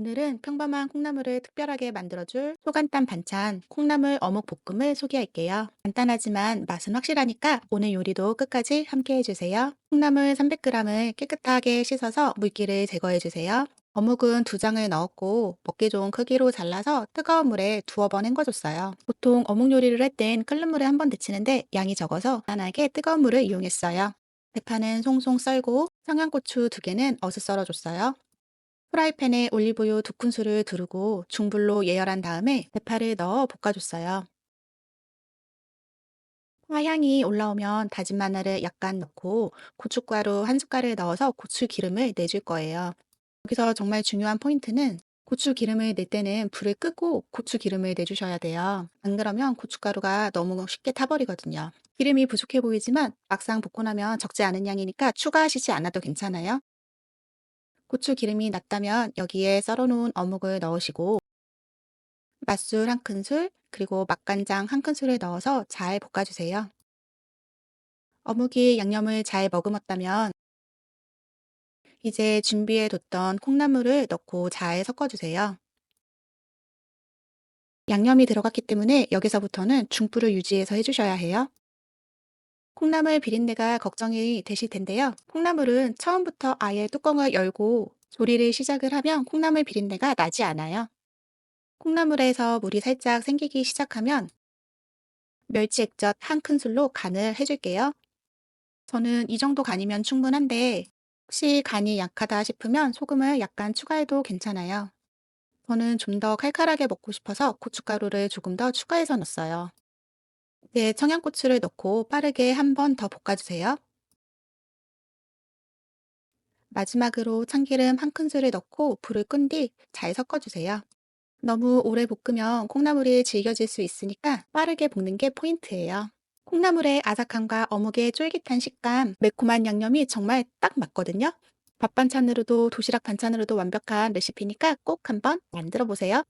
오늘은 평범한 콩나물을 특별하게 만들어줄 소간단 반찬 콩나물 어묵 볶음을 소개할게요. 간단하지만 맛은 확실하니까 오늘 요리도 끝까지 함께 해주세요. 콩나물 300g을 깨끗하게 씻어서 물기를 제거해주세요. 어묵은 두 장을 넣었고 먹기 좋은 크기로 잘라서 뜨거운 물에 두어 번 헹궈줬어요. 보통 어묵 요리를 할 땐 끓는 물에 한 번 데치는데 양이 적어서 간단하게 뜨거운 물을 이용했어요. 대파는 송송 썰고 청양고추 두 개는 어슷 썰어줬어요. 프라이팬에 올리브유 두 큰술을 두르고 중불로 예열한 다음에 대파를 넣어 볶아줬어요. 화향이 올라오면 다진 마늘을 약간 넣고 고춧가루 한 숟갈을 넣어서 고추 기름을 내줄 거예요. 여기서 정말 중요한 포인트는 고추 기름을 낼 때는 불을 끄고 고추 기름을 내주셔야 돼요. 안 그러면 고춧가루가 너무 쉽게 타버리거든요. 기름이 부족해 보이지만 막상 볶고 나면 적지 않은 양이니까 추가하시지 않아도 괜찮아요. 고추 기름이 났다면 여기에 썰어놓은 어묵을 넣으시고 맛술 한 큰술 그리고 맛간장 한 큰술을 넣어서 잘 볶아주세요. 어묵이 양념을 잘 머금었다면 이제 준비해 뒀던 콩나물을 넣고 잘 섞어주세요. 양념이 들어갔기 때문에 여기서부터는 중불을 유지해서 해주셔야 해요. 콩나물 비린내가 걱정이 되실 텐데요. 콩나물은 처음부터 아예 뚜껑을 열고 조리를 시작을 하면 콩나물 비린내가 나지 않아요. 콩나물에서 물이 살짝 생기기 시작하면 멸치 액젓 한 큰술로 간을 해줄게요. 저는 이 정도 간이면 충분한데 혹시 간이 약하다 싶으면 소금을 약간 추가해도 괜찮아요. 저는 좀 더 칼칼하게 먹고 싶어서 고춧가루를 조금 더 추가해서 넣었어요. 이제 청양고추를 넣고 빠르게 한 번 더 볶아주세요. 마지막으로 참기름 한 큰술을 넣고 불을 끈 뒤 잘 섞어주세요. 너무 오래 볶으면 콩나물이 질겨질 수 있으니까 빠르게 볶는 게 포인트예요. 콩나물의 아삭함과 어묵의 쫄깃한 식감, 매콤한 양념이 정말 딱 맞거든요. 밥 반찬으로도 도시락 반찬으로도 완벽한 레시피니까 꼭 한번 만들어 보세요.